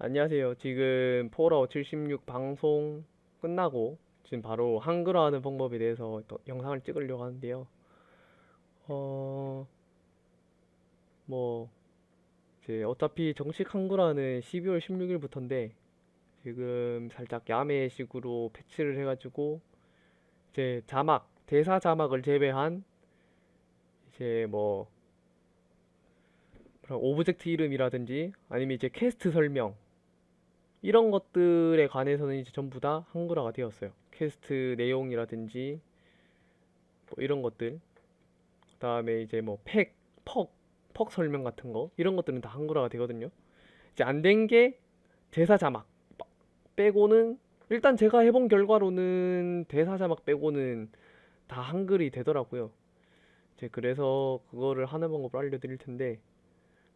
안녕하세요. 지금 폴아웃 76 방송 끝나고 지금 바로 한글화하는 방법에 대해서 또 영상을 찍으려고 하는데요. 어, 뭐, 이제 어차피 정식 한글화는 12월 16일부터인데 지금 살짝 야매식으로 패치를 해가지고 이제 자막, 대사 자막을 제외한 이제 뭐 오브젝트 이름이라든지 아니면 이제 퀘스트 설명 이런 것들에 관해서는 이제 전부 다 한글화가 되었어요. 퀘스트 내용이라든지 뭐 이런 것들. 그다음에 이제 뭐 팩, 퍽, 퍽 설명 같은 거 이런 것들은 다 한글화가 되거든요. 이제 안 된 게 대사 자막 빼고는 일단 제가 해본 결과로는 대사 자막 빼고는 다 한글이 되더라고요. 이제 그래서 그거를 하는 방법을 알려드릴 텐데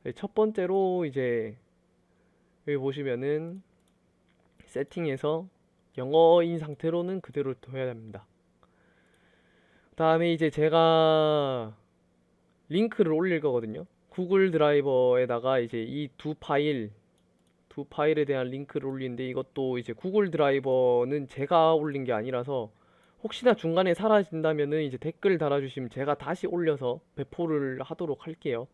네, 첫 번째로 이제 여기 보시면은 세팅에서 영어인 상태로는 그대로 둬야 됩니다. 그 다음에 이제 제가 링크를 올릴 거거든요. 구글 드라이버에다가 이제 이 두 파일 두 파일에 대한 링크를 올리는데 이것도 이제 구글 드라이버는 제가 올린 게 아니라서 혹시나 중간에 사라진다면은 이제 댓글 달아주시면 제가 다시 올려서 배포를 하도록 할게요.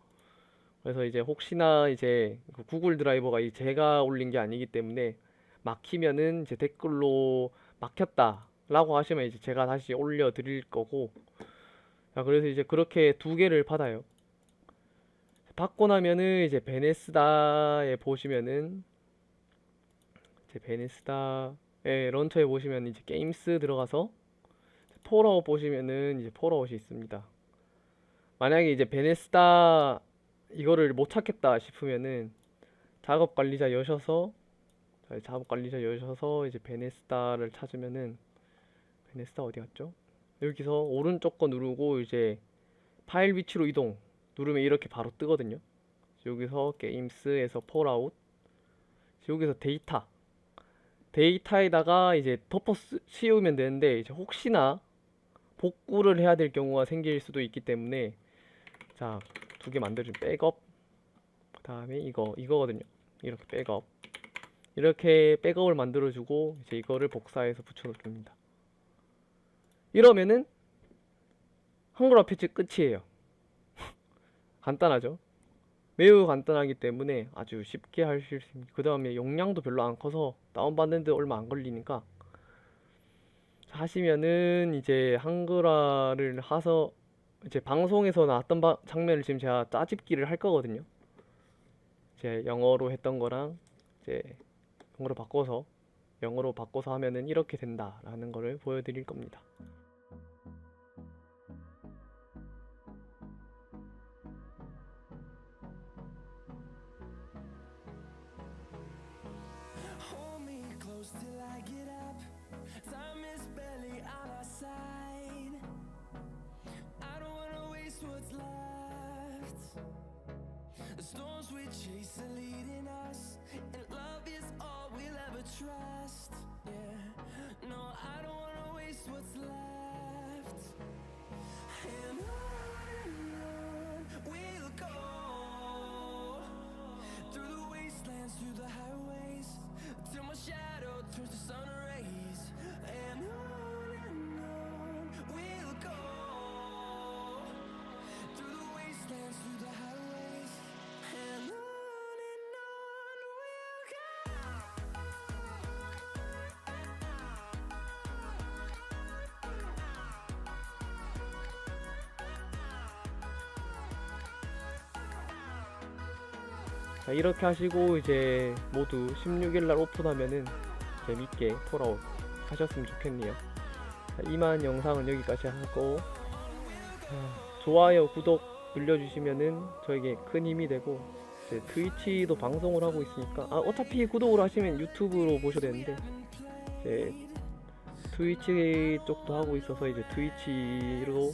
그래서 이제 혹시나 이제 그 구글 드라이버가 이 제가 올린 게 아니기 때문에 막히면은 이제 댓글로 막혔다라고 하시면 이제 제가 다시 올려 드릴 거고 자 그래서 이제 그렇게 두 개를 받아요. 받고 나면은 이제 베네스다에 보시면은 이제 베네스다에 런처에 보시면 이제 게임스 들어가서 폴아웃 보시면은 이제 폴아웃이 있습니다. 만약에 이제 베네스다 이거를 못 찾겠다 싶으면은 작업 관리자 여셔서 자, 작업 관리자 여셔서 이제 베네스다를 찾으면은 베네스다 어디 갔죠? 여기서 오른쪽 거 누르고 이제 파일 위치로 이동 누르면 이렇게 바로 뜨거든요. 여기서 게임스에서 폴아웃 여기서 데이터 데이터에다가 이제 쓰- 씌우면 되는데 이제 혹시나 복구를 해야 될 경우가 생길 수도 있기 때문에 자 두 개 만들어준 백업 그 다음에 이거 이거거든요 이렇게 백업 이렇게 백업을 만들어주고 이제 이거를 복사해서 붙여줍니다. 이러면은 한글화 패치 끝이에요. 간단하죠? 매우 간단하기 때문에 아주 쉽게 하실 수 있습니다. 그 다음에 용량도 별로 안 커서 다운받는데 얼마 안 걸리니까. 하시면은 이제 한글화를 해서 이제 방송에서 나왔던 바- 장면을 지금 제가 짜집기를 할 거거든요. 이제 영어로 했던 거랑 이제 영어로 바꿔서 영어로 바꿔서 하면은 이렇게 된다라는 거를 보여드릴 겁니다. Hold me close till I try. 자, 이렇게 하시고 이제 모두 16일 날 오픈하면은 재밌게 폴아웃 하셨으면 좋겠네요. 자, 이만 영상은 여기까지 하고 자, 좋아요, 구독 눌러주시면은 저에게 큰 힘이 되고 이제 트위치도 방송을 하고 있으니까 아 어차피 구독을 하시면 유튜브로 보셔야 되는데 이제 트위치 쪽도 하고 있어서 이제 트위치로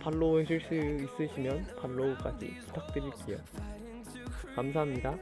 팔로우 해줄 수 있으시면 팔로우까지 부탁드릴게요. 감사합니다.